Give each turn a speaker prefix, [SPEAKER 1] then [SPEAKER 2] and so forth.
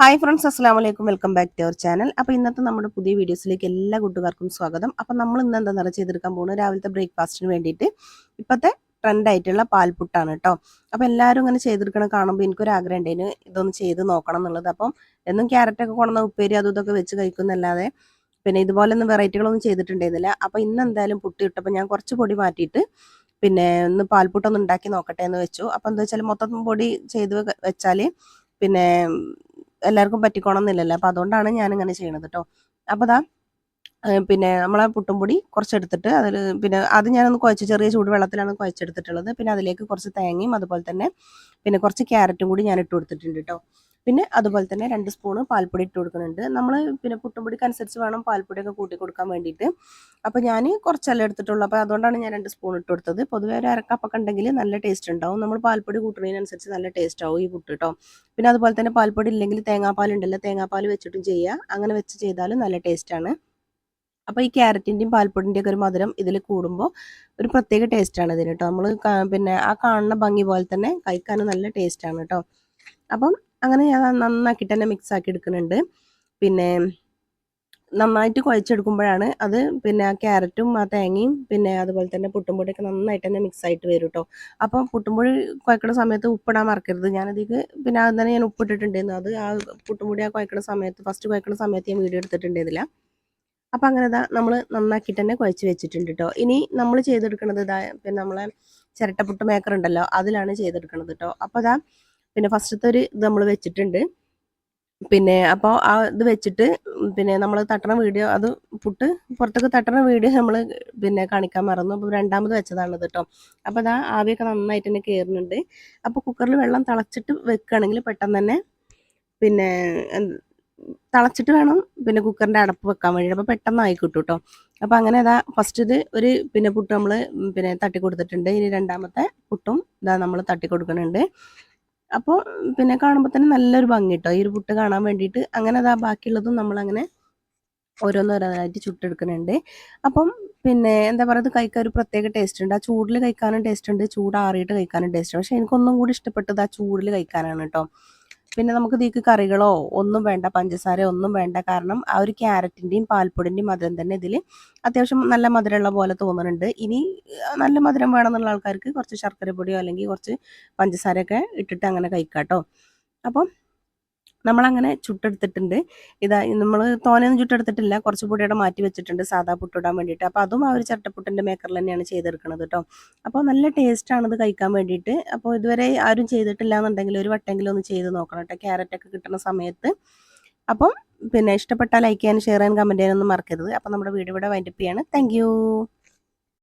[SPEAKER 1] Hi friends അസ്സാം വലൈക്കും welcome back to our channel അപ്പോൾ ഇന്നത്തെ നമ്മുടെ പുതിയ വീഡിയോസിലേക്ക് എല്ലാ കൂട്ടുകാർക്കും സ്വാഗതം. അപ്പോൾ നമ്മൾ ഇന്ന് എന്താ നിറ ചെയ്തെടുക്കാൻ പോകുന്നത്? രാവിലത്തെ ബ്രേക്ക്ഫാസ്റ്റിന് വേണ്ടിയിട്ട് ഇപ്പോഴത്തെ ട്രെൻഡ് ആയിട്ടുള്ള പാൽപുട്ടാണ് കേട്ടോ അപ്പോൾ എല്ലാവരും ഇങ്ങനെ ചെയ്തെടുക്കണം കാണുമ്പോൾ എനിക്കൊരു ആഗ്രഹം ഉണ്ടായിരുന്നു ഇതൊന്ന് ചെയ്ത് നോക്കണം എന്നുള്ളത്. അപ്പം എന്നും ക്യാരറ്റൊക്കെ കൊണ്ടുവന്ന ഉപ്പേരി അതും ഇതൊക്കെ വെച്ച് കഴിക്കുന്നല്ലാതെ പിന്നെ ഇതുപോലെ ഒന്നും വെറൈറ്റികളൊന്നും ചെയ്തിട്ടുണ്ടായിരുന്നില്ല. അപ്പോൾ ഇന്ന് എന്തായാലും പുട്ടി ഇട്ടപ്പോൾ ഞാൻ കുറച്ച് പൊടി മാറ്റിയിട്ട് പിന്നെ ഒന്ന് പാൽപുട്ടൊന്ന് ഉണ്ടാക്കി നോക്കട്ടെ എന്ന് വെച്ചു. അപ്പോൾ എന്താ വെച്ചാൽ മൊത്തം പൊടി ചെയ്ത് വെച്ചാൽ പിന്നെ എല്ലാവർക്കും പറ്റിക്കോണം എന്നില്ലല്ലോ അപ്പോൾ അതുകൊണ്ടാണ് ഞാൻ ഇങ്ങനെ ചെയ്യണത് കേട്ടോ അപ്പോൾ ദാ പിന്നെ നമ്മളെ പുട്ടുംപൊടി കുറച്ചെടുത്തിട്ട് അതിൽ പിന്നെ അത് ഞാനൊന്ന് കുഴച്ച് ചെറിയ ചൂട് വെള്ളത്തിലാണ് കുഴച്ചെടുത്തിട്ടുള്ളത്. പിന്നെ അതിലേക്ക് കുറച്ച് തേങ്ങയും അതുപോലെ തന്നെ പിന്നെ കുറച്ച് ക്യാരറ്റും കൂടി ഞാൻ ഇട്ട് കൊടുത്തിട്ടുണ്ട് കേട്ടോ പിന്നെ അതുപോലെ തന്നെ രണ്ട് സ്പൂണ് പാൽപ്പൊടി ഇട്ട് കൊടുക്കുന്നുണ്ട്. നമ്മൾ പിന്നെ പുട്ടുംപൊടിക്ക് അനുസരിച്ച് വേണം പാൽപ്പൊടിയൊക്കെ കൂട്ടി കൊടുക്കാൻ വേണ്ടിയിട്ട്. അപ്പോൾ ഞാൻ കുറച്ചല്ല എടുത്തിട്ടുള്ളൂ. അപ്പോൾ അതുകൊണ്ടാണ് ഞാൻ രണ്ട് സ്പൂൺ ഇട്ട് കൊടുത്തത്. പൊതുവെ ഒരു അരക്കപ്പൊക്കെ ഉണ്ടെങ്കിൽ നല്ല ടേസ്റ്റ് ഉണ്ടാവും. നമ്മൾ പാൽപ്പൊടി കൂട്ടുന്നതിനനുസരിച്ച് നല്ല ടേസ്റ്റ് ആവും ഈ പുട്ട് കേട്ടോ പിന്നെ അതുപോലെ തന്നെ പാൽപ്പൊടി ഇല്ലെങ്കിൽ തേങ്ങാപ്പാൽ ഉണ്ടല്ലോ തേങ്ങാപ്പാൽ വെച്ചിട്ടും ചെയ്യുക അങ്ങനെ വെച്ച് ചെയ്താലും നല്ല ടേസ്റ്റാണ് അപ്പോൾ ഈ ക്യാരറ്റിന്റെയും പാൽപ്പൊടിന്റെയൊക്കെ ഒരു മധുരം ഇതിൽ കൂടുമ്പോൾ ഒരു പ്രത്യേക ടേസ്റ്റാണ് ഇതിന് കേട്ടോ നമ്മൾ പിന്നെ ആ കാണുന്ന ഭംഗി പോലെ തന്നെ കഴിക്കാനും നല്ല ടേസ്റ്റാണ് കേട്ടോ അപ്പം അങ്ങനെ ഞാൻ നന്നാക്കിയിട്ട് തന്നെ മിക്സ് ആക്കി എടുക്കുന്നുണ്ട്. പിന്നെ നന്നായിട്ട് കുഴച്ചെടുക്കുമ്പോഴാണ് അത് പിന്നെ ആ ക്യാരറ്റും ആ തേങ്ങയും പിന്നെ അതുപോലെ തന്നെ പുട്ടുംപൊടിയൊക്കെ നന്നായിട്ട് തന്നെ മിക്സ് ആയിട്ട് വരും കേട്ടോ അപ്പോൾ പുട്ടുംപൊടി കുഴക്കുന്ന സമയത്ത് ഉപ്പിടാൻ മറക്കരുത്. ഞാനതിക്ക് പിന്നെ അത് തന്നെ ഞാൻ ഉപ്പിട്ടിട്ടുണ്ടായിരുന്നു. അത് ആ പുട്ടുംപൊടി ആ കുഴക്കുന്ന സമയത്ത് ഫസ്റ്റ് കുഴക്കുന്ന സമയത്ത് ഞാൻ വീഡിയോ എടുത്തിട്ടുണ്ടായിരുന്നില്ല. അപ്പോൾ അങ്ങനെ ഇതാ നമ്മൾ നന്നാക്കിയിട്ട് തന്നെ കുഴച്ച് വെച്ചിട്ടുണ്ട് കേട്ടോ ഇനി നമ്മൾ ചെയ്തെടുക്കുന്നത് ഇതാ പിന്നെ നമ്മളെ ചിരട്ടപ്പുട്ട് മേക്കർ ഉണ്ടല്ലോ അതിലാണ് ചെയ്തെടുക്കുന്നത് കേട്ടോ അപ്പോൾ അതാ പിന്നെ ഫസ്റ്റത്തെ ഒരു ഇത് നമ്മൾ വെച്ചിട്ടുണ്ട്. പിന്നെ അപ്പോൾ ആ ഇത് വെച്ചിട്ട് പിന്നെ നമ്മൾ തട്ടണ വീഡിയോ അത് പുട്ട് പുറത്തൊക്കെ തട്ടണ വീഡിയോ നമ്മൾ പിന്നെ കാണിക്കാൻ മറന്നു. അപ്പോൾ രണ്ടാമത് വെച്ചതാണ് കേട്ടോ അപ്പോൾ അതാ ആവിയൊക്കെ നന്നായിട്ട് തന്നെ കയറുന്നുണ്ട് അപ്പോൾ കുക്കറിൽ വെള്ളം തിളച്ചിട്ട് വെക്കുകയാണെങ്കിൽ പെട്ടെന്ന് തന്നെ പിന്നെ തിളച്ചിട്ട് വേണം പിന്നെ കുക്കറിന്റെ അടപ്പ് വെക്കാൻ വേണ്ടിയിട്ട് അപ്പോൾ പെട്ടെന്ന് ആയി കിട്ടും കേട്ടോ അപ്പോൾ അങ്ങനെ അതാ ഫസ്റ്റ് ഇത് ഒരു പിന്നെ പുട്ട് നമ്മൾ പിന്നെ തട്ടി കൊടുത്തിട്ടുണ്ട് ഇനി രണ്ടാമത്തെ പുട്ടും ഇതാ നമ്മൾ തട്ടി കൊടുക്കുന്നുണ്ട് അപ്പോൾ പിന്നെ കാണുമ്പോൾ തന്നെ നല്ലൊരു ഭംഗി കേട്ടോ ഈ ഒരു പുട്ട് കാണാൻ വേണ്ടിയിട്ട് അങ്ങനെ അതാ ബാക്കിയുള്ളതും നമ്മളങ്ങനെ ഓരോന്നോരോന്നായിട്ട് ചുട്ടെടുക്കുന്നുണ്ട്. അപ്പം പിന്നെ എന്താ പറയുക കഴിക്കാൻ ഒരു പ്രത്യേക ടേസ്റ്റ് ഉണ്ട്. ആ ചൂടിൽ കഴിക്കാനും ടേസ്റ്റ് ഉണ്ട് ചൂടാറിയിട്ട് കഴിക്കാനും ടേസ്റ്റ് ഉണ്ട്. പക്ഷേ എനിക്കൊന്നും കൂടി ഇഷ്ടപ്പെട്ടത് ആ ചൂടിൽ കഴിക്കാനാണ് കേട്ടോ പിന്നെ നമുക്ക് ഇതിക്ക് കറികളോ ഒന്നും വേണ്ട പഞ്ചസാര ഒന്നും വേണ്ട. കാരണം ആ ഒരു ക്യാരറ്റിന്റെയും പാൽപ്പൊടിന്റെയും മധുരം തന്നെ ഇതിൽ അത്യാവശ്യം നല്ല മധുരമുള്ള പോലെ തോന്നുന്നുണ്ട്. ഇനി നല്ല മധുരം വേണമെന്നുള്ള ആൾക്കാർക്ക് കുറച്ച് ശർക്കര പൊടിയോ അല്ലെങ്കിൽ കുറച്ച് പഞ്ചസാരയൊക്കെ ഇട്ടിട്ട് അങ്ങനെ കഴിക്കാം കേട്ടോ അപ്പം നമ്മളങ്ങനെ ചുട്ടെടുത്തിട്ടുണ്ട്. ഇതാ നമ്മൾ തോനെയൊന്നും ചുട്ടെടുത്തിട്ടില്ല. കുറച്ച് പൊടിയുടെ മാറ്റി വെച്ചിട്ടുണ്ട്. സാധാ പുട്ടിടാൻ വേണ്ടിയിട്ട്. അപ്പോൾ അതും ആ ഒരു ചട്ടപ്പുട്ടിന്റെ മേക്കറിൽ തന്നെയാണ് ചെയ്തെടുക്കുന്നത് കേട്ടോ അപ്പോൾ നല്ല ടേസ്റ്റാണ് ഇത് കഴിക്കാൻ വേണ്ടിയിട്ട്. അപ്പോൾ ഇതുവരെ ആരും ചെയ്തിട്ടില്ല എന്നുണ്ടെങ്കിൽ ഒരു വട്ടെങ്കിലും ഒന്ന് ചെയ്ത് നോക്കണം കേട്ടോ ക്യാരറ്റൊക്കെ കിട്ടുന്ന സമയത്ത്. അപ്പം പിന്നെ ഇഷ്ടപ്പെട്ടാൽ ലൈക്ക് ചെയ്യാനും ഷെയർ ചെയ്യാനും കമന്റ് ചെയ്യാനൊന്നും മറക്കരുത്. അപ്പോൾ നമ്മുടെ വീഡിയോ ഇവിടെ വൈൻഡപ്പ് ചെയ്യാണ്. താങ്ക്